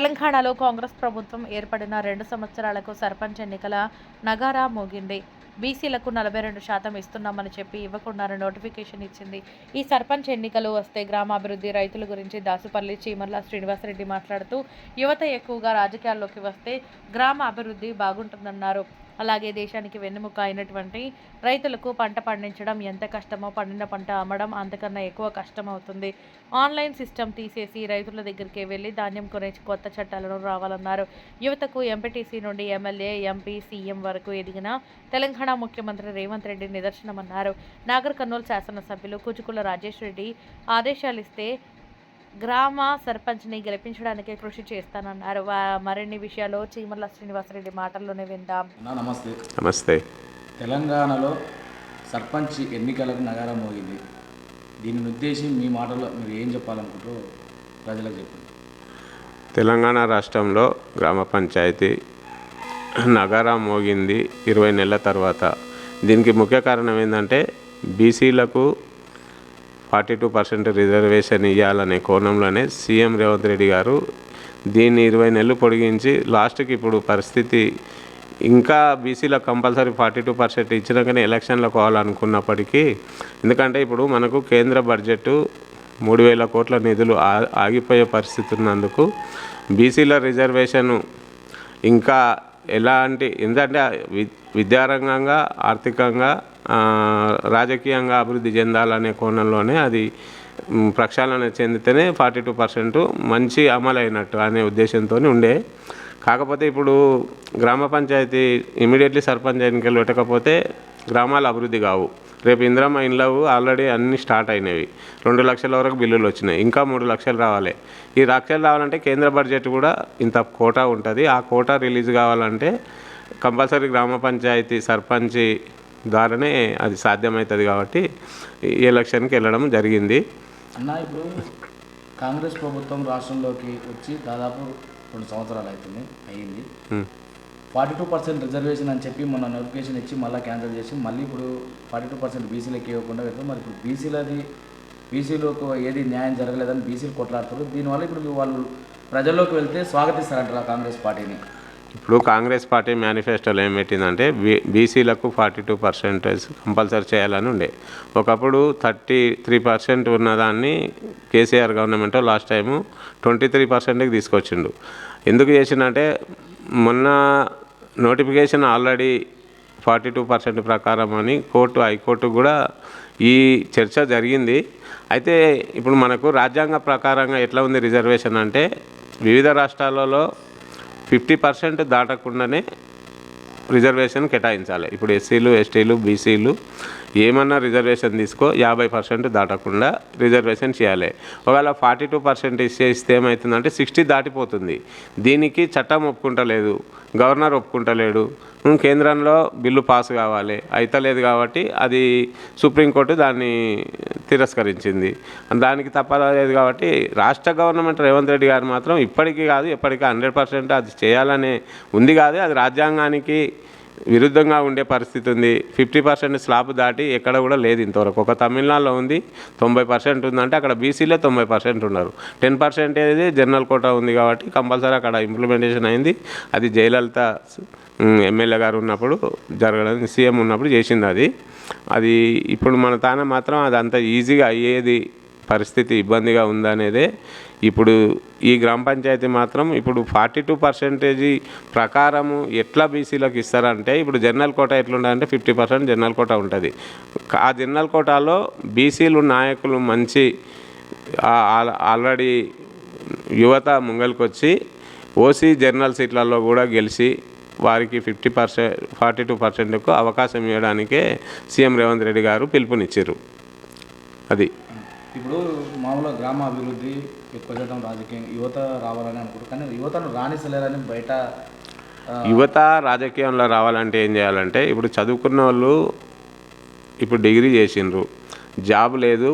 తెలంగాణలో కాంగ్రెస్ ప్రభుత్వం ఏర్పడిన రెండు సంవత్సరాలకు సర్పంచ్ ఎన్నికల నగారా మోగింది. బీసీలకు నలభై రెండు శాతం ఇస్తున్నామని చెప్పి ఇవ్వకుండానే నోటిఫికేషన్ ఇచ్చింది. ఈ సర్పంచ్ ఎన్నికలు వస్తే గ్రామాభివృద్ధి రైతుల గురించి దాసుపల్లి చీమర్ల శ్రీనివాసరెడ్డి మాట్లాడుతూ యువత ఎక్కువగా రాజకీయాల్లోకి వస్తే గ్రామ అభివృద్ధి బాగుంటుందన్నారు. అలాగే దేశానికి వెన్నెముక అయినటువంటి రైతులకు పంట పండించడం ఎంత కష్టమో పండిన పంట అమ్మడం అంతకన్నా ఎక్కువ కష్టం అవుతుంది ఆన్లైన్ సిస్టమ్ తీసేసి రైతుల దగ్గరికి వెళ్ళి ధాన్యం కొనే కొత్త చట్టాలను రావాలన్నారు. యువతకు ఎంపీటీసీ నుండి ఎమ్మెల్యే ఎంపీ సీఎం వరకు ఎదిగిన తెలంగాణ ముఖ్యమంత్రి రేవంత్ రెడ్డి నిదర్శనమన్నారు. నాగర్ కర్నూలు శాసనసభ్యులు కుచుకుల రాజేష్ రెడ్డి ఆదేశాలు ఇస్తే గ్రామ సర్పంచ్ని గెలిపించడానికి కృషి చేస్తానన్నారు. మరిన్ని విషయాలు చీమర్ల శ్రీనివాసరెడ్డి మాటల్లోనే విందాం. నమస్తే. నమస్తే. తెలంగాణలో సర్పంచ్ ఎన్నికలకు నగారం మోగింది. దీనిని ఉద్దేశి మీ మాటలో మీరు ఏం చెప్పాలనుకుంటారో ప్రజలకు చెప్పండి. తెలంగాణ రాష్ట్రంలో గ్రామ పంచాయతీ నగరా మోగింది ఇరవై నెలల తర్వాత. దీనికి ముఖ్య కారణం ఏంటంటే బీసీలకు ఫార్టీ టూ పర్సెంట్ రిజర్వేషన్ ఇవ్వాలనే కోణంలోనే సీఎం రేవంత్ రెడ్డి గారు దీన్ని ఇరవై నెలలు పొడిగించి లాస్ట్కి ఇప్పుడు పరిస్థితి ఇంకా బీసీలో కంపల్సరీ ఫార్టీ టూ పర్సెంట్ ఇచ్చినాకనే ఎలక్షన్లకు కావాలనుకున్నప్పటికీ ఎందుకంటే ఇప్పుడు మనకు కేంద్ర బడ్జెట్ మూడు వేల కోట్ల నిధులు ఆ- ఆగిపోయే పరిస్థితి ఉన్నందుకు బీసీల రిజర్వేషను ఇంకా ఎలాంటి ఎందుకంటే వి- విద్యారంగంగా ఆర్థికంగా రాజకీయంగా అభివృద్ధి చెందాలనే కోణంలోనే అది ప్రక్షాళన చెందితేనే ఫార్టీ టూ పర్సెంట్ మంచి అమలు అయినట్టు అనే ఉద్దేశంతో ఉండే. కాకపోతే ఇప్పుడు గ్రామ పంచాయతీ ఇమీడియట్లీ సర్పంచ్ ఎన్నికలు పెట్టకపోతే గ్రామాలు అభివృద్ధి కావు. రేపు ఇందిరమ్మ ఇండ్లవు ఆల్రెడీ అన్నీ స్టార్ట్ అయినవి. రెండు లక్షల వరకు బిల్లులు వచ్చినాయి. ఇంకా మూడు లక్షలు రావాలి. ఈ లక్షలు రావాలంటే కేంద్ర బడ్జెట్ కూడా ఇంత కోటా ఉంటుంది. ఆ కోటా రిలీజ్ కావాలంటే కంపల్సరీ గ్రామ పంచాయతీ సర్పంచి ద్వారానే అది సాధ్యమవుతుంది కాబట్టి ఈ ఎలక్షన్కి వెళ్ళడం జరిగింది. అన్న ఇప్పుడు కాంగ్రెస్ ప్రభుత్వం రాష్ట్రంలోకి వచ్చి దాదాపు రెండు సంవత్సరాలు అవుతుంది అయ్యింది. ఫార్టీ టూ పర్సెంట్ రిజర్వేషన్ అని చెప్పి మొన్న నోటిఫికేషన్ ఇచ్చి మళ్ళీ క్యాన్సిల్ చేసి మళ్ళీ ఇప్పుడు ఫార్టీ టూ పర్సెంట్ బీసీలకి ఇవ్వకుండా పెడతాం మరి ఇప్పుడు బీసీలది బీసీలకు ఏది న్యాయం జరగలేదని బీసీలు కొట్లాడుతారు దీనివల్ల ఇప్పుడు వాళ్ళు ప్రజల్లోకి వెళ్తే స్వాగతిస్తారంటారు కాంగ్రెస్ పార్టీని? ఇప్పుడు కాంగ్రెస్ పార్టీ మేనిఫెస్టోలో ఏం పెట్టిందంటే బీ బీసీలకు ఫార్టీ టూ పర్సెంటేజ్ కంపల్సరీ చేయాలని ఉండే. ఒకప్పుడు థర్టీ త్రీ పర్సెంట్ ఉన్నదాన్ని KCR government last time twenty three పర్సెంట్కి తీసుకొచ్చిండు. ఎందుకు చేసిందంటే మొన్న notification already forty two percent ప్రకారం అని కోర్టు హైకోర్టు కూడా ఈ చర్చ జరిగింది. అయితే ఇప్పుడు మనకు రాజ్యాంగ ప్రకారంగా ఎట్లా ఉంది రిజర్వేషన్ అంటే వివిధ రాష్ట్రాలలో ఫిఫ్టీ పర్సెంట్ దాటకుండానే రిజర్వేషన్ కేటాయించాలి. ఇప్పుడు ఎస్సీలు ఎస్టీలు బీసీలు ఏమన్నా రిజర్వేషన్ తీసుకో యాభై పర్సెంట్ దాటకుండా రిజర్వేషన్ చేయాలి. ఒకవేళ ఫార్టీ టూ పర్సెంట్ ఇస్తే ఏమవుతుందంటే సిక్స్టీ దాటిపోతుంది. దీనికి చట్టం ఒప్పుకుంటలేదు గవర్నర్ ఒప్పుకుంటలేడు. కేంద్రంలో బిల్లు పాస్ కావాలి అయితలేదు కాబట్టి అది సుప్రీంకోర్టు దాన్ని తిరస్కరించింది. దానికి తప్పలేదు కాబట్టి రాష్ట్ర గవర్నమెంట్ రేవంత్ రెడ్డి గారు మాత్రం ఇప్పటికీ కాదు ఎప్పటికీ హండ్రెడ్ పర్సెంట్ అది చేయాలనే ఉంది కాదు అది రాజ్యాంగానికి విరుద్ధంగా ఉండే పరిస్థితి ఉంది. ఫిఫ్టీ పర్సెంట్ స్లాబ్ దాటి ఎక్కడ కూడా లేదు ఇంతవరకు. ఒక తమిళనాడులో ఉంది తొంభై పర్సెంట్ ఉందంటే అక్కడ బీసీలే తొంభై పర్సెంట్ ఉన్నారు. టెన్ పర్సెంట్ అనేది జనరల్ కోటా ఉంది కాబట్టి కంపల్సరీ అక్కడ ఇంప్లిమెంటేషన్ అయింది. అది జయలలిత ఎమ్మెల్యే గారు ఉన్నప్పుడు జరగడం సీఎం ఉన్నప్పుడు చేసింది అది. అది ఇప్పుడు మన తాన మాత్రం అది అంత ఈజీగా అయ్యేది పరిస్థితి ఇబ్బందిగా ఉందనేదే ఇప్పుడు ఈ గ్రామ పంచాయతీ మాత్రం ఇప్పుడు ఫార్టీ టూ పర్సెంటేజీ ప్రకారము ఎట్లా బీసీలకు ఇస్తారంటే ఇప్పుడు జనరల్ కోట ఎట్లుండాలంటే ఫిఫ్టీ పర్సెంట్ జనరల్ కోట ఉంటుంది. ఆ జనరల్ కోటాలో బీసీలు నాయకులు మంచి ఆల్రెడీ యువత ముంగలికొచ్చి ఓసీ జనరల్ సీట్లలో కూడా గెలిచి వారికి ఫిఫ్టీ పర్సెంట్ ఫార్టీ టూ పర్సెంట్కు అవకాశం ఇవ్వడానికే సీఎం రేవంత్ రెడ్డి గారు పిలుపునిచ్చారు. అది. ఇప్పుడు మామూలుగా గ్రామ అభివృద్ధి ఎక్కువ శాతం రాజకీయం యువత రావాలని అనుకుంటారు కానీ యువతను రాణిస్తలేరని బయట యువత రాజకీయంలో రావాలంటే ఏం చేయాలంటే ఇప్పుడు చదువుకున్న వాళ్ళు ఇప్పుడు డిగ్రీ చేసిండ్రు. జాబ్ లేదు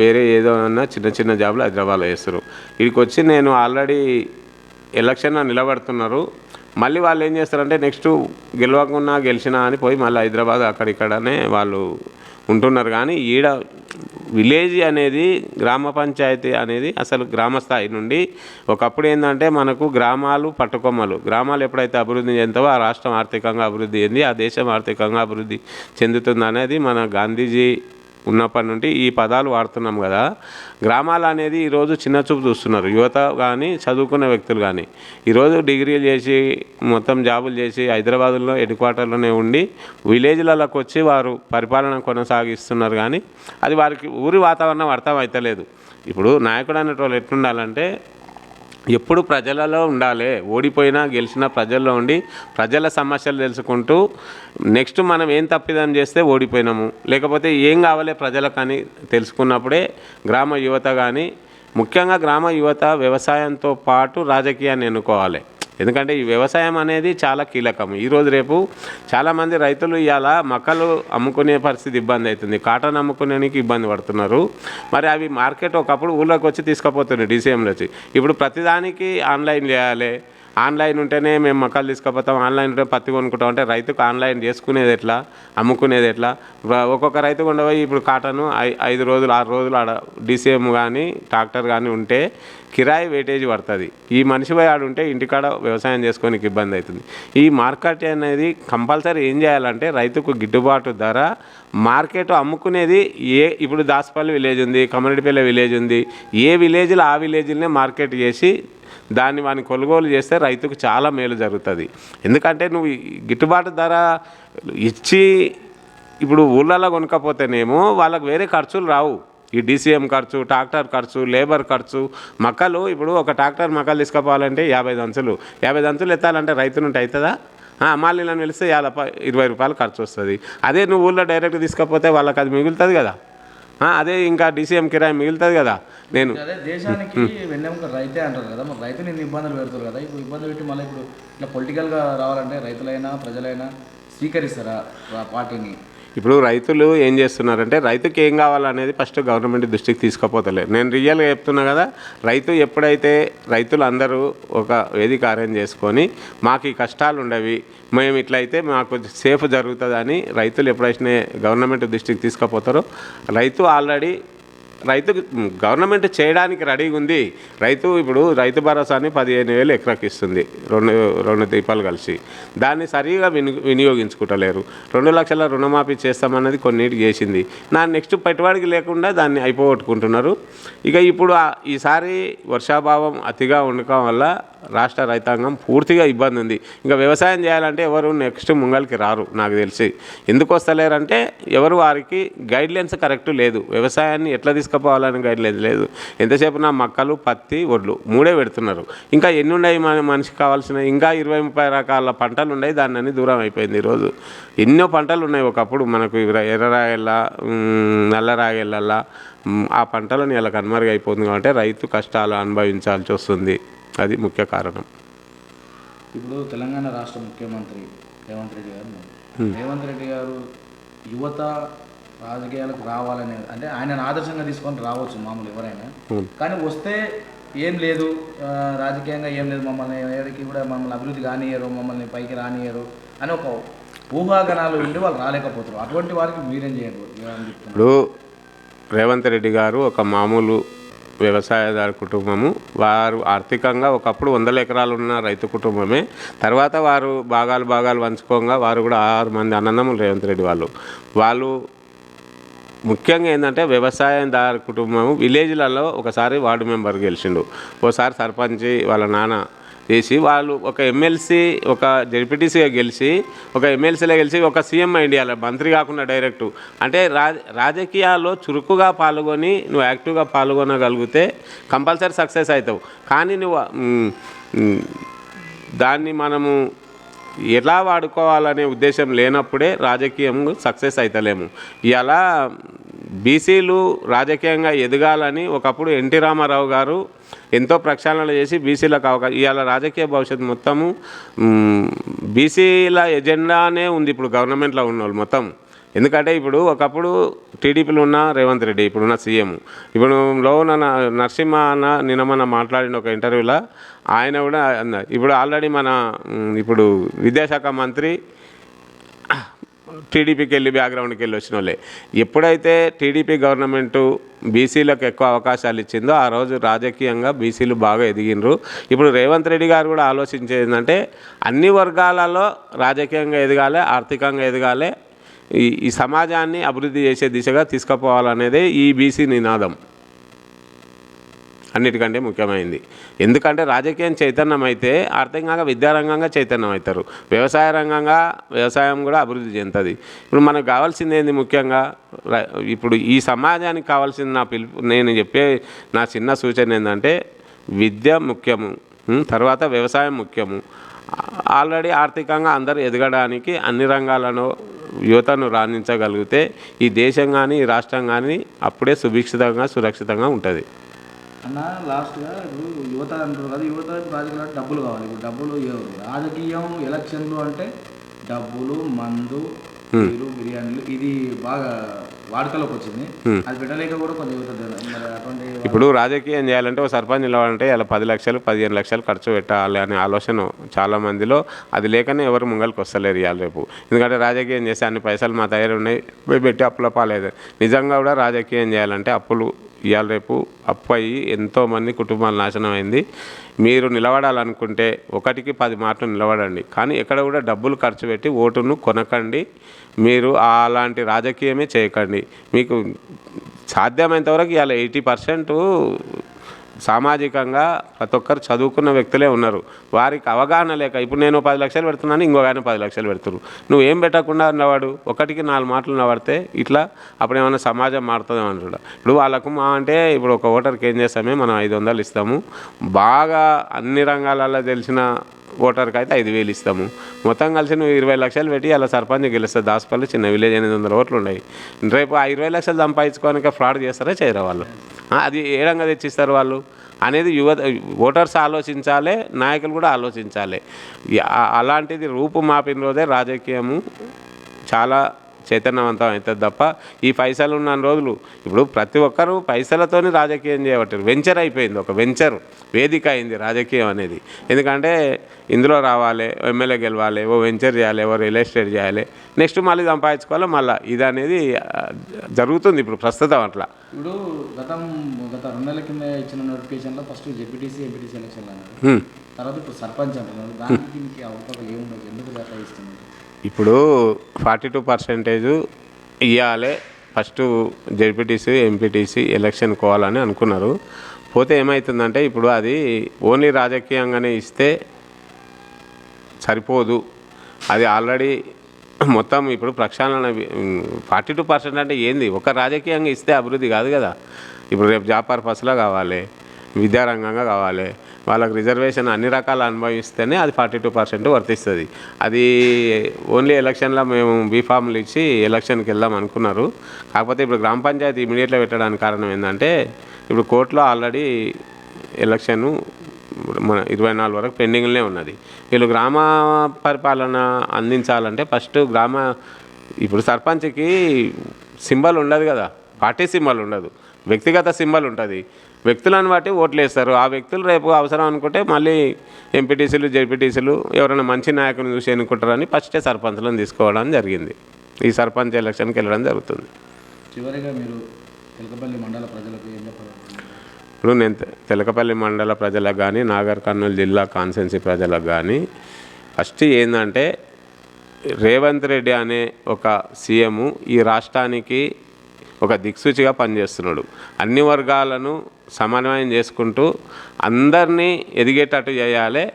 వేరే ఏదో అన్నా చిన్న చిన్న జాబులు హైదరాబాద్లో చేస్తారు. ఇక్కడికి వచ్చి నేను ఆల్రెడీ ఎలక్షన్లో నిలబడుతున్నారు. మళ్ళీ వాళ్ళు ఏం చేస్తారంటే నెక్స్ట్ గెలవకున్నా గెలిచినా అని పోయి మళ్ళీ హైదరాబాద్ అక్కడిక్కడనే వాళ్ళు ఉంటున్నారు. కానీ ఈడ విలేజ్ అనేది గ్రామ పంచాయతీ అనేది అసలు గ్రామ స్థాయి నుండి ఒకప్పుడు ఏంటంటే మనకు గ్రామాలు పట్టుకొమ్మలు. గ్రామాలు ఎప్పుడైతే అభివృద్ధి చెందుతావో ఆ రాష్ట్రం ఆర్థికంగా అభివృద్ధి చెంది ఆ దేశం ఆర్థికంగా అభివృద్ధి చెందుతుంది అనేది మన గాంధీజీ ఉన్నప్పటి నుండి ఈ పదాలు వాడుతున్నాం కదా. గ్రామాలు అనేది ఈరోజు చిన్న చూపు చూస్తున్నారు. యువత కానీ చదువుకున్న వ్యక్తులు కానీ ఈరోజు డిగ్రీలు చేసి మొత్తం జాబులు చేసి హైదరాబాద్లో హెడ్ క్వార్టర్లోనే ఉండి విలేజ్లలోకి వచ్చి వారు పరిపాలన కొనసాగిస్తున్నారు కానీ అది వారికి ఊరి వాతావరణం అర్థం అవుతలేదు ఇప్పుడు నాయకుడు అనేటోళ్ళు ఎట్లుండాలంటే ఎప్పుడు ప్రజలలో ఉండాలి. ఓడిపోయినా గెలిచినా ప్రజల్లో ఉండి ప్రజల సమస్యలు తెలుసుకుంటూ నెక్స్ట్ మనం ఏం తప్పిదం చేస్తే ఓడిపోయినాము. లేకపోతే ఏం కావాలి ప్రజలకని తెలుసుకున్నప్పుడే గ్రామ యువత కానీ ముఖ్యంగా గ్రామ యువత వ్యవసాయంతో పాటు రాజకీయాన్ని ఎన్నుకోవాలి. ఎందుకంటే ఈ వ్యవసాయం అనేది చాలా కీలకం. ఈరోజు రేపు చాలామంది రైతులు ఇవాళ మొక్కలు అమ్ముకునే పరిస్థితి ఇబ్బంది అవుతుంది కాటన్ అమ్ముకునేకి ఇబ్బంది పడుతున్నారు. మరి అవి మార్కెట్ ఒకప్పుడు ఊళ్ళోకి వచ్చి తీసుకుపోతున్నాయి డీసీఎంలో వచ్చి ఇప్పుడు ప్రతిదానికి ఆన్లైన్ చేయాలి. ఆన్లైన్ ఉంటేనే మేము మొక్కలు తీసుకుపోతాం ఆన్లైన్ ఉంటే పత్తి కొనుక్కుంటాం. అంటే రైతుకు ఆన్లైన్ చేసుకునేది ఎట్లా? అమ్ముకునేది ఎట్లా? ఒక్కొక్క రైతు ఉండబోయి ఇప్పుడు కాటను ఐ- ఐదు రోజులు ఆరు రోజులు ఆడ డీసీఎం కానీ ట్రాక్టర్ కానీ ఉంటే కిరాయి వెయిటేజ్ పడుతుంది. ఈ మనిషి పోయి ఆడు ఉంటే ఇంటికాడ వ్యవసాయం చేసుకోనికి ఇబ్బంది అవుతుంది ఈ మార్కెట్ అనేది కంపల్సరీ ఏం చేయాలంటే రైతుకు గిట్టుబాటు ధర మార్కెట్ అమ్ముకునేది ఏ ఇప్పుడు దాసపల్లి విలేజ్ ఉంది కమరెడ్డిపల్లి విలేజ్ ఉంది. ఏ విలేజ్లో ఆ విలేజ్లనే మార్కెట్ చేసి దాన్ని వాని కొనుగోలు చేస్తే రైతుకు చాలా మేలు జరుగుతుంది. ఎందుకంటే నువ్వు గిట్టుబాటు ధర ఇచ్చి ఇప్పుడు ఊళ్ళలో కొనకపోతేనేమో వాళ్ళకి వేరే ఖర్చులు రావు. ఈ డీసీఎం ఖర్చు ట్రాక్టర్ ఖర్చు లేబర్ ఖర్చు మక్కలు ఇప్పుడు ఒక ట్రాక్టర్ మక్కలు తీసుకుపోవాలంటే యాభై దంచులు. యాభై దంచులు ఎత్తాలంటే రైతు నుండి అవుతుందా అమ్మాలి నన్ను యాభై ఇరవై రూపాయలు ఖర్చు వస్తుంది. అదే నువ్వు ఊళ్ళో డైరెక్ట్ తీసుకపోతే వాళ్ళకి అది మిగులుతుంది కదా. అదే ఇంకా డీసీఎం కిరాయి మిగులుతుంది కదా నేను. అదే దేశానికి వెన్నెముక రైతే అంటారు కదా మరి రైతులు ఇన్ని ఇబ్బందులు పెడతారు కదా ఇప్పుడు ఇబ్బంది పెట్టి మళ్ళీ ఇప్పుడు ఇట్లా పొలిటికల్గా రావాలంటే రైతులైనా ప్రజలైనా స్వీకరిస్తారా పార్టీని? ఇప్పుడు రైతులు ఏం చేస్తున్నారంటే రైతుకి ఏం కావాలనేది ఫస్ట్ గవర్నమెంట్ దృష్టికి తీసుకుపోతలే. నేను రియల్గా చెప్తున్నా కదా రైతు ఎప్పుడైతే రైతులు అందరూ ఒక వేదిక అరేంజ్ చేసుకొని మాకు ఈ కష్టాలు ఉండవి మేము ఇట్లయితే మాకు సేఫ్ జరుగుతుందని రైతులు ఎప్పుడైతే గవర్నమెంట్ దృష్టికి తీసుకుపోతారో రైతు ఆల్రెడీ రైతు గవర్నమెంట్ చేయడానికి రెడీగా ఉంది. రైతు ఇప్పుడు రైతు భరోసాని పదిహేను వేలు ఎకరాకి ఇస్తుంది. రెండు రెండు దీపాలు కలిసి. దాన్ని సరిగా విని వినియోగించుకుంటలేరు. రెండు లక్షల రుణమాఫీ చేస్తామన్నది కొన్నిటికి చేసింది. నా నెక్స్ట్ పెట్టుబడికి లేకుండా దాన్ని అయిపోగొట్టుకుంటున్నారు. ఇక ఇప్పుడు ఈసారి వర్షాభావం అతిగా ఉండటం వల్ల రాష్ట్ర రైతాంగం పూర్తిగా ఇబ్బంది ఉంది. ఇంకా వ్యవసాయం చేయాలంటే ఎవరు నెక్స్ట్ ముంగల్కి రారు నాకు తెలిసి. ఎందుకు వస్తలేరంటే ఎవరు వారికి గైడ్లైన్స్ కరెక్ట్ లేదు. వ్యవసాయాన్ని ఎట్లా తీసుకుపోవాలని గైడ్లైన్స్ లేదు. ఎంతసేపు నా మక్కలు పత్తి వడ్లు మూడే పెడుతున్నారు. ఇంకా ఎన్ని ఉన్నాయి మన మనిషికి కావాల్సిన ఇంకా ఇరవై ముప్పై రకాల పంటలు ఉన్నాయి దాన్ని అన్ని దూరం అయిపోయింది ఈరోజు. ఎన్నో పంటలు ఉన్నాయి ఒకప్పుడు మనకు ఇవి నల్ల నల్లరాగెళ్ళ ఆ పంటలను ఇలా కనుమరుగైపోతుంది కాబట్టి రైతు కష్టాలు అనుభవించాల్సి వస్తుంది. అది ముఖ్య కారణం. ఇప్పుడు తెలంగాణ రాష్ట్ర ముఖ్యమంత్రి రేవంత్ రెడ్డి గారు. రేవంత్ రెడ్డి గారు యువత రాజకీయాలకు రావాలని అంటే ఆయనను ఆదర్శంగా తీసుకొని రావచ్చు మామూలు ఎవరైనా. కానీ వస్తే ఏం లేదు రాజకీయంగా ఏం లేదు మమ్మల్ని ఏడికి కూడా మమ్మల్ని అభివృద్ధి కానియరు మమ్మల్ని పైకి రానియరు అని ఒక ఊహాగణాలు ఉండి వాళ్ళు రాలేకపోతారు అటువంటి వారికి మీరేం చేయరు ఇప్పుడు రేవంత్ రెడ్డి గారు ఒక మామూలు వ్యవసాయదారు కుటుంబము. వారు ఆర్థికంగా ఒకప్పుడు వందల ఎకరాలు ఉన్న రైతు కుటుంబమే. తర్వాత వారు భాగాలు భాగాలు పంచుకోగా వారు కూడా ఆరు మంది అన్నదమ్ములు రేవంత్ రెడ్డి వాళ్ళు. వాళ్ళు ముఖ్యంగా ఏంటంటే వ్యవసాయదారు కుటుంబం విలేజ్లలో ఒకసారి వార్డు మెంబర్ గెలిచిండు. ఓసారి సర్పంచి వాళ్ళ నాన్న చేసి వాళ్ళు ఒక ఎమ్మెల్సీ ఒక జడ్పీటీసీగా గెలిచి ఒక ఎమ్మెల్సీలో గెలిచి ఒక సీఎం ఇండియాలో మంత్రి కాకుండా డైరెక్ట్. అంటే రా రాజకీయాల్లో చురుకుగా పాల్గొని నువ్వు యాక్టివ్గా పాల్గొనగలిగితే కంపల్సరీ సక్సెస్ అవుతావు. కానీ నువ్వు దాన్ని మనము ఎలా వాడుకోవాలనే ఉద్దేశం లేనప్పుడే రాజకీయం సక్సెస్ అవుతలేము ఇలా బీసీలు రాజకీయంగా ఎదగాలని ఒకప్పుడు ఎన్టీ రామారావు గారు ఎంతో ప్రక్షాళనలు చేసి బీసీలకు అవకాశం ఇవాళ రాజకీయ భవిష్యత్తు మొత్తము బీసీల ఎజెండానే ఉంది ఇప్పుడు గవర్నమెంట్లో ఉన్న వాళ్ళు మొత్తం. ఎందుకంటే ఇప్పుడు ఒకప్పుడు టీడీపీలో ఉన్న రేవంత్ రెడ్డి ఇప్పుడున్న సీఎం. ఇప్పుడు లో ఉన్న నరసింహ అన్న నిన్న మన మాట్లాడిన ఒక ఇంటర్వ్యూలో ఆయన కూడా ఇప్పుడు ఆల్రెడీ మన ఇప్పుడు విద్యాశాఖ మంత్రి టీడీపీకి వెళ్ళి బ్యాక్గ్రౌండ్కి వెళ్ళి వచ్చిన వాళ్ళే. ఎప్పుడైతే టీడీపీ గవర్నమెంట్ బీసీలకు ఎక్కువ అవకాశాలు ఇచ్చిందో ఆ రోజు రాజకీయంగా బీసీలు బాగా ఎదిగినరు ఇప్పుడు రేవంత్ రెడ్డి గారు కూడా ఆలోచించేది ఏంటంటే అన్ని వర్గాలలో రాజకీయంగా ఎదగాలి ఆర్థికంగా ఎదగాలి ఈ ఈ సమాజాన్ని అభివృద్ధి చేసే దిశగా తీసుకుపోవాలనేదే ఈ బీసీ నినాదం. అన్నిటికంటే ముఖ్యమైనది ఎందుకంటే రాజకీయం చైతన్యం అయితే ఆర్థికంగా విద్యారంగంగా చైతన్యం అవుతారు వ్యవసాయ రంగంగా వ్యవసాయం కూడా అభివృద్ధి చెందుతుంది. ఇప్పుడు మనకు కావాల్సింది ఏంది ముఖ్యంగా? ఇప్పుడు ఈ సమాజానికి కావాల్సిన నా పిలుపు నేను చెప్పే నా చిన్న సూచన ఏంటంటే విద్య ముఖ్యము తర్వాత వ్యవసాయం ముఖ్యము. ఆల్రెడీ ఆర్థికంగా అందరూ ఎదగడానికి అన్ని రంగాలను యువతను రాణించగలిగితే ఈ దేశం కానీ ఈ రాష్ట్రం కానీ అప్పుడే సుభిక్షితంగా సురక్షితంగా ఉంటుంది. అన్న లాస్ట్గా ఇప్పుడు యువత అంటారు కదా యువత రాజకీయాలు డబ్బులు కావాలి. ఇప్పుడు డబ్బులు రాజకీయం ఎలక్షన్లు అంటే డబ్బులు మందు బీరు బిర్యానీలు. ఇది బాగా వాడుకలోకి వచ్చింది. అది పెట్టలేక కూడా కొంచెం యువత ఇప్పుడు రాజకీయం చేయాలంటే ఒక సర్పంచ్ నిలవాలంటే ఇలా పది లక్షలు పదిహేను లక్షలు ఖర్చు పెట్టాలి అనే ఆలోచన చాలా మందిలో. అది లేకనే ఎవరు ముంగల్కి వస్తలేరు ఇవాళ రేపు. ఎందుకంటే రాజకీయం చేస్తే అన్ని పైసలు మా దగ్గర ఉన్నాయి పోయి పెట్టి అప్పుల పాలేదు నిజంగా కూడా రాజకీయం చేయాలంటే అప్పులు ఇవాళ రేపు అప్పు అయ్యి ఎంతోమంది కుటుంబాలు నాశనం అయింది. మీరు నిలబడాలనుకుంటే ఒకటికి పది మాటలు నిలబడండి. కానీ ఎక్కడ కూడా డబ్బులు ఖర్చు పెట్టి ఓటును కొనకండి. మీరు అలాంటి రాజకీయమే చేయకండి. మీకు సాధ్యమైనంత వరకు ఇవాళ ఎయిటీ పర్సెంట్ సామాజికంగా ప్రతి ఒక్కరు చదువుకున్న వ్యక్తులే ఉన్నారు. వారికి అవగాహన లేక ఇప్పుడు నేను పది లక్షలు పెడుతున్నాను ఇంకో ఆయన పది లక్షలు పెడుతున్నారు నువ్వు ఏం పెట్టకుండా ఉన్నవాడు? ఒకటికి నాలుగు మాటలు నవడితే ఇట్లా అప్పుడు ఏమైనా సమాజం మారుతుంది అంటాడు ఇప్పుడు వాళ్ళకు మా అంటే ఇప్పుడు ఒక ఓటర్కి ఏం చేస్తామే? మనం ఐదు వందలు ఇస్తాము. బాగా అన్ని రంగాలలో తెలిసిన ఓటర్కి అయితే ఐదు వేలు ఇస్తాము. మొత్తం కలిసి నువ్వు ఇరవై లక్షలు పెట్టి అలా సర్పంచ్ గెలుస్తుంది దాసపల్లి చిన్న విలేజ్ ఎనిమిది వందల ఓట్లు ఉన్నాయి. రేపు ఆ ఇరవై లక్షలు సంపాదించుకోనిక ఫ్రాడ్ చేస్తారా చేయరా వాళ్ళు? అది ఏ రంగా తెచ్చిస్తారు వాళ్ళు? అనేది యువత ఓటర్స్ ఆలోచించాలి నాయకులు కూడా ఆలోచించాలి. అలాంటిది రూపు మాపిన రోజే రాజకీయము చాలా చైతన్యవంతం అవుతుంది తప్ప ఈ పైసలు ఉన్న రోజులు ఇప్పుడు ప్రతి ఒక్కరూ పైసలతోని రాజకీయం చేయబట్టారు. వెంచర్ అయిపోయింది ఒక వెంచర్ వేదిక అయింది రాజకీయం అనేది. ఎందుకంటే ఇందులో రావాలి ఎమ్మెల్యే గెలవాలి ఓ వెంచర్ చేయాలి ఓ రియల్ ఎస్టేట్ చేయాలి. నెక్స్ట్ మళ్ళీ సంపాదించుకోవాలి మళ్ళీ ఇది అనేది జరుగుతుంది ఇప్పుడు ప్రస్తుతం అట్లా. ఇప్పుడు గతం గత రెండు నెలల కింద ఇచ్చిన నోటిఫికేషన్లో ఫస్ట్ జెడ్పీటీసీ ఎంపీటీసీ ఎలక్షన్లు అన్నారు. హ్మ్. తర్వాత ఇప్పుడు సర్పంచ్ అంటున్నారు. దానికి అవకాశాలు ఏముండవు? ఎందుకు అట్లా ఇస్తున్నారు ఇప్పుడు ఫార్టీ టూ పర్సెంటేజ్ ఇవ్వాలి ఫస్ట్ జెడ్పీటీసీ ఎంపీటీసీ ఎలక్షన్ కోవాలని అనుకున్నారు. పోతే ఏమవుతుందంటే ఇప్పుడు అది ఓన్లీ రాజకీయంగానే ఇస్తే సరిపోదు. అది ఆల్రెడీ మొత్తం ఇప్పుడు ప్రక్షాళన ఫార్టీ టూ పర్సెంట్ అంటే ఏంది? ఒక రాజకీయంగా ఇస్తే అభివృద్ధి కాదు కదా. ఇప్పుడు రేపు జాబ్ పర్పస్లో కావాలి విద్యారంగంగా కావాలి వాళ్ళకి రిజర్వేషన్ అన్ని రకాలు అనుభవిస్తేనే అది ఫార్టీ టూ పర్సెంట్ వర్తిస్తుంది. అది ఓన్లీ ఎలక్షన్లో మేము బీఫామ్లు ఇచ్చి ఎలక్షన్కి వెళ్దాం అనుకున్నారు. కాకపోతే ఇప్పుడు గ్రామ పంచాయతీ ఇమీడియట్లో పెట్టడానికి కారణం ఏంటంటే ఇప్పుడు కోర్టులో ఆల్రెడీ ఎలక్షన్ మన ఇరవై నాలుగు వరకు పెండింగ్లోనే ఉన్నది. వీళ్ళు గ్రామ పరిపాలన అందించాలంటే ఫస్ట్ గ్రామ ఇప్పుడు సర్పంచ్కి సింబల్ ఉండదు కదా. పార్టీ సింబల్ ఉండదు. వ్యక్తిగత సింబల్ ఉంటుంది. వ్యక్తులను బట్టి ఓట్లు వేస్తారు ఆ వ్యక్తులు రేపు అవసరం అనుకుంటే మళ్ళీ ఎంపీటీసీలు జెడ్పీటీసీలు ఎవరైనా మంచి నాయకుని చూసి ఎన్నుకుంటారని ఫస్టే సర్పంచ్లను తీసుకోవడం జరిగింది. ఈ సర్పంచ్ ఎలక్షన్కి వెళ్ళడం జరుగుతుంది. చివరిగా మీరు తెలకపల్లి మండల ప్రజలకు ఏం చెప్పాలనుకుంటున్నారు? ఇప్పుడు నేను తెలకపల్లి మండల ప్రజలకు కానీ నాగర్ కర్నూలు జిల్లా కాన్సెన్సీ ప్రజలకు కానీ ఫస్ట్ ఏంటంటే రేవంత్ రెడ్డి అనే ఒక సీఎం ఈ రాష్ట్రానికి ఒక దిక్సూచిగా పనిచేస్తున్నాడు. అన్ని వర్గాలను సమన్వయం చేసుకుంటూ అందరినీ ఎదిగేటట్టు చేయాలి.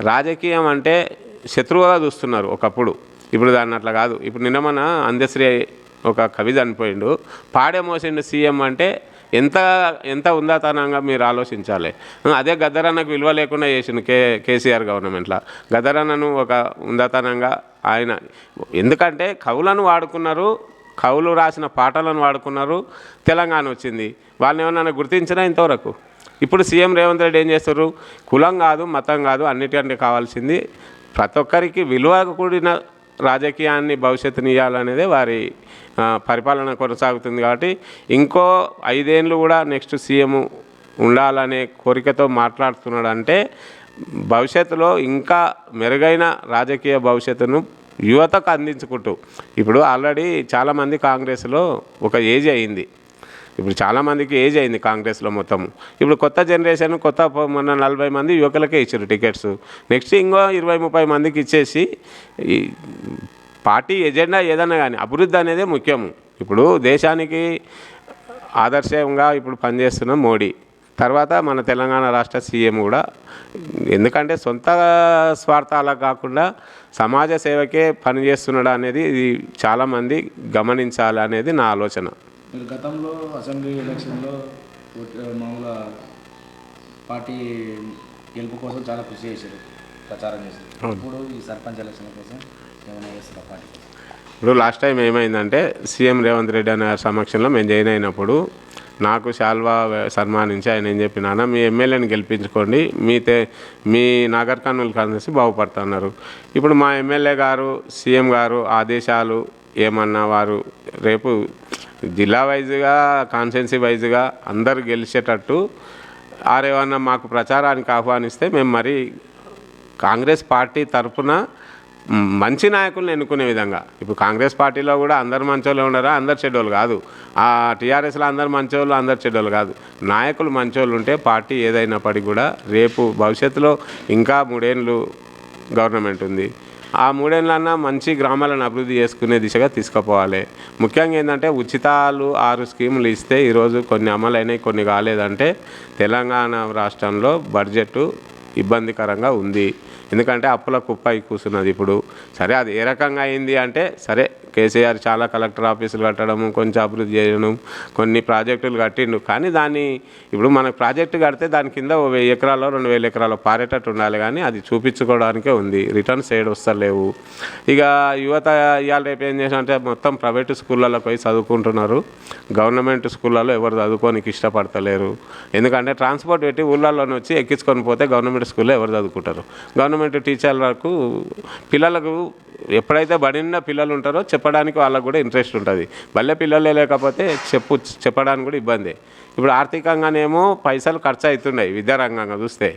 రాజకీయం అంటే శత్రువుగా చూస్తున్నారు ఒకప్పుడు. ఇప్పుడు దాన్ని అట్లా కాదు. ఇప్పుడు నిన్న మన అందశ్రీ ఒక కవి చనిపోయిండు. పాడే మోసిండు సీఎం అంటే ఎంత ఎంత ఉందాతనంగా మీరు ఆలోచించాలి. అదే గద్దరన్నకు విలువ లేకుండా చేసిండు కే కేసీఆర్ గవర్నమెంట్లో. గద్దరన్నను ఒక ఉందాతనంగా ఆయన ఎందుకంటే కవులను వాడుకున్నారు కవులు రాసిన పాటలను వాడుకున్నారు. తెలంగాణ వచ్చింది. వాళ్ళని ఏమన్నా గుర్తించినా ఇంతవరకు. ఇప్పుడు సీఎం రేవంత్ రెడ్డి ఏం చేస్తారు కులం కాదు మతం కాదు అన్నిటికంటే కావాల్సింది ప్రతి ఒక్కరికి విలువ కూడిన రాజకీయాన్ని భవిష్యత్తుని ఇవ్వాలనేదే వారి పరిపాలన కొనసాగుతుంది కాబట్టి ఇంకో ఐదేళ్ళు కూడా నెక్స్ట్ సీఎం ఉండాలనే కోరికతో మాట్లాడుతున్నాడు అంటే భవిష్యత్తులో ఇంకా మెరుగైన రాజకీయ భవిష్యత్తును యువతకు అందించుకుంటూ. ఇప్పుడు ఆల్రెడీ చాలామంది కాంగ్రెస్లో ఒక ఏజ్ అయింది ఇప్పుడు చాలామందికి ఏజ్ అయింది కాంగ్రెస్లో మొత్తం. ఇప్పుడు కొత్త జనరేషన్ కొత్త మన మొన్న నలభై మంది యువకులకే ఇచ్చారు టికెట్స్. నెక్స్ట్ ఇంకో ఇరవై ముప్పై మందికి ఇచ్చేసి పార్టీ ఎజెండా ఏదన్నా కానీ అభివృద్ధి అనేది ముఖ్యము ఇప్పుడు దేశానికి ఆదర్శంగా ఇప్పుడు పనిచేస్తున్న మోడీ. తర్వాత మన తెలంగాణ రాష్ట్ర సీఎం కూడా. ఎందుకంటే సొంత స్వార్థాలకు కాకుండా సమాజ సేవకే పనిచేస్తున్నాడు అనేది ఇది చాలామంది గమనించాలి అనేది నా ఆలోచన. మీరు గతంలో అసెంబ్లీ ఎలక్షన్లో మామూలుగా పార్టీ గెలుపు కోసం చాలా కృషి చేశారు ప్రచారం చేశారు. ఇప్పుడు ఈ సర్పంచ్ ఎలక్షన్ కోసం ఏమైనా చేస్తారు పార్టీ ఇప్పుడు లాస్ట్ టైం ఏమైందంటే సీఎం రేవంత్ రెడ్డి అనే సమక్షంలో మేము జాయిన్ అయినప్పుడు నాకు శాల్వా సన్మానించి ఆయన ఏం చెప్పినా మీ ఎమ్మెల్యేని గెలిపించుకోండి మీ తే మీ నాగర్ కర్నూలు కాన్స్టిట్యూన్సీ బాగుపడుతున్నారు. ఇప్పుడు మా ఎమ్మెల్యే గారు సీఎం గారు ఆదేశాలు ఏమన్నా వారు రేపు జిల్లా వైజ్గా కాన్స్టెన్సీ వైజ్గా అందరు గెలిచేటట్టు ఆరేమన్నా మాకు ప్రచారానికి ఆహ్వానిస్తే మేము మరి కాంగ్రెస్ పార్టీ తరఫున మంచి నాయకులను ఎన్నుకునే విధంగా. ఇప్పుడు కాంగ్రెస్ పార్టీలో కూడా అందరు మంచోళ్ళు ఉండరా అందరు చెడ్డోళ్ళు కాదు. ఆ టీఆర్ఎస్లో అందరు మంచోళ్ళు అందరు చెడ్డోళ్ళు కాదు. నాయకులు మంచోళ్ళు ఉంటే పార్టీ ఏదైనప్పటికీ కూడా రేపు భవిష్యత్తులో ఇంకా మూడేళ్ళు గవర్నమెంట్ ఉంది. ఆ మూడేళ్ళన్నా మంచి గ్రామాలను అభివృద్ధి చేసుకునే దిశగా తీసుకుపోవాలి. ముఖ్యంగా ఏంటంటే ఉచితాలు ఆరు స్కీములు ఇస్తే ఈరోజు కొన్ని అమలైనాయి కొన్ని కాలేదంటే తెలంగాణ రాష్ట్రంలో బడ్జెట్ ఇబ్బందికరంగా ఉంది. ఎందుకంటే అప్పుల కుప్పై కూర్చున్నది ఇప్పుడు. సరే అది ఏ రకంగా అయింది అంటే సరే కేసీఆర్ చాలా కలెక్టర్ ఆఫీసులు కట్టడము కొంచెం అభివృద్ధి చేయడం కొన్ని ప్రాజెక్టులు కట్టిండు. కానీ దాన్ని ఇప్పుడు మనకు ప్రాజెక్టు కడితే దాని కింద ఓ వెయ్యి ఎకరాల్లో రెండు వేల ఎకరాల్లో పారేటట్టు ఉండాలి కానీ అది చూపించుకోవడానికే ఉంది. రిటర్న్ సైడ్ వస్తలేవు. ఇక యువత ఇవాళ రేపు ఏం చేసినంటే మొత్తం ప్రైవేటు స్కూళ్ళలో పోయి చదువుకుంటున్నారు. గవర్నమెంట్ స్కూళ్ళలో ఎవరు చదువుకోనికి ఇష్టపడతలేరు. ఎందుకంటే ట్రాన్స్పోర్ట్ పెట్టి ఊళ్ళల్లోనే వచ్చి ఎక్కించుకొని పోతే గవర్నమెంట్ స్కూల్లో ఎవరు చదువుకుంటారు? గవర్నమెంట్ గవర్నమెంట్ టీచర్లకు పిల్లలకు ఎప్పుడైతే బడిన పిల్లలు ఉంటారో చెప్పడానికి వాళ్ళకు కూడా ఇంట్రెస్ట్ ఉంటుంది. బల్లె పిల్లలే లేకపోతే చెప్పు చెప్పడానికి కూడా ఇబ్బంది. ఇప్పుడు ఆర్థికంగానేమో పైసలు ఖర్చు అవుతున్నాయి విద్యారంగంగా చూస్తే.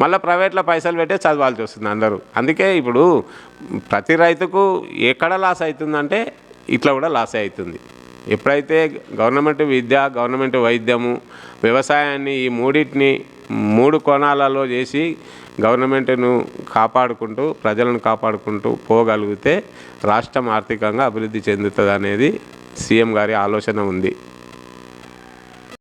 మళ్ళీ ప్రైవేట్లో పైసలు పెట్టే చదవాల్సి వస్తుంది అందరూ. అందుకే ఇప్పుడు ప్రతి రైతుకు ఎక్కడ లాస్ అవుతుందంటే ఇట్లా కూడా లాస్ అవుతుంది. ఎప్పుడైతే గవర్నమెంట్ విద్య గవర్నమెంట్ వైద్యము వ్యవసాయాన్ని ఈ మూడింటిని మూడు కోణాలలో చేసి గవర్నమెంట్ను కాపాడుకుంటూ ప్రజలను కాపాడుకుంటూ పోగలిగితే రాష్ట్రం ఆర్థికంగా అభివృద్ధి చెందుతుంది అనేది సీఎం గారి ఆలోచన ఉంది.